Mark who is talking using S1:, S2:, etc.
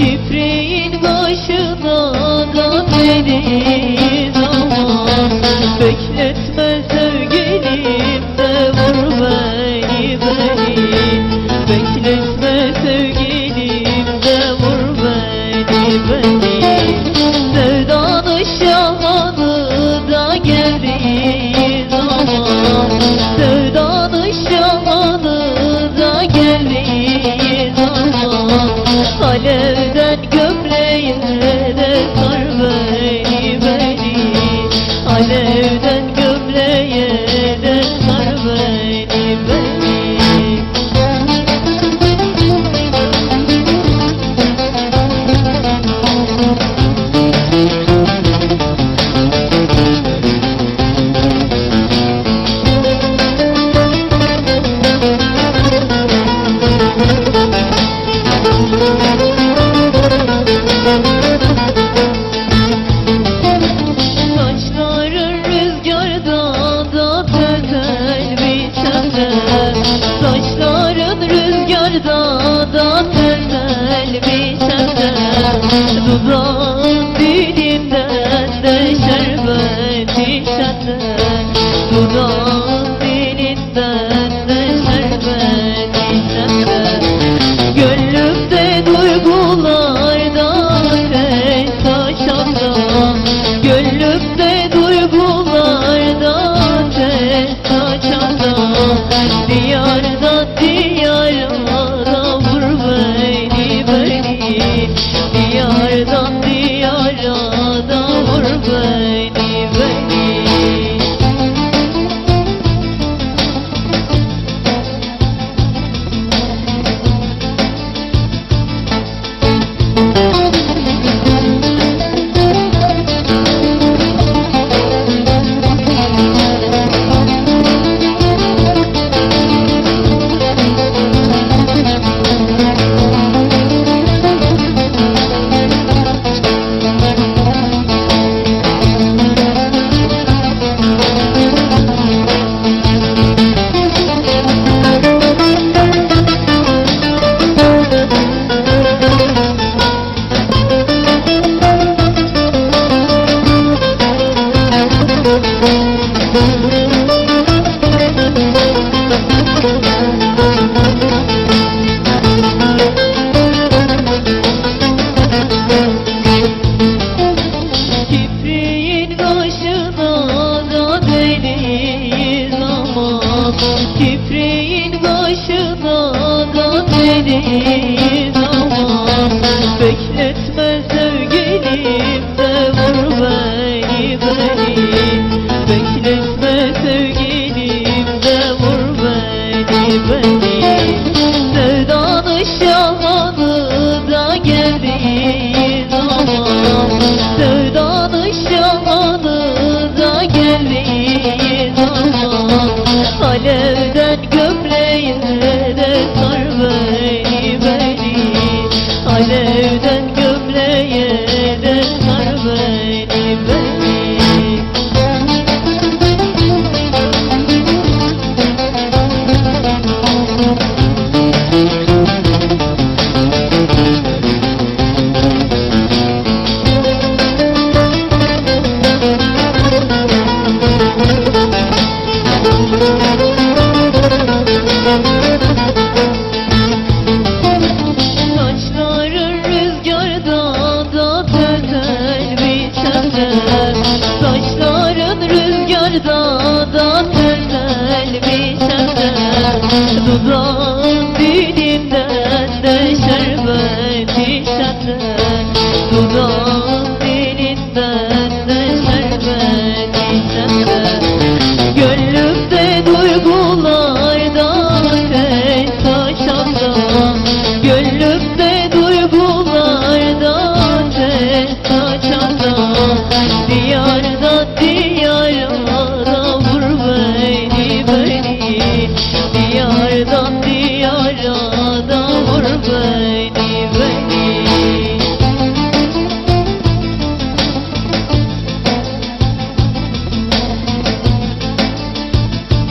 S1: Küfrün başına da gaflet Hallelujah. 人鬼 sevdiğin aman Bekletme sevgilim de vur beni beni. Oh, oh, oh, oh, 能醉。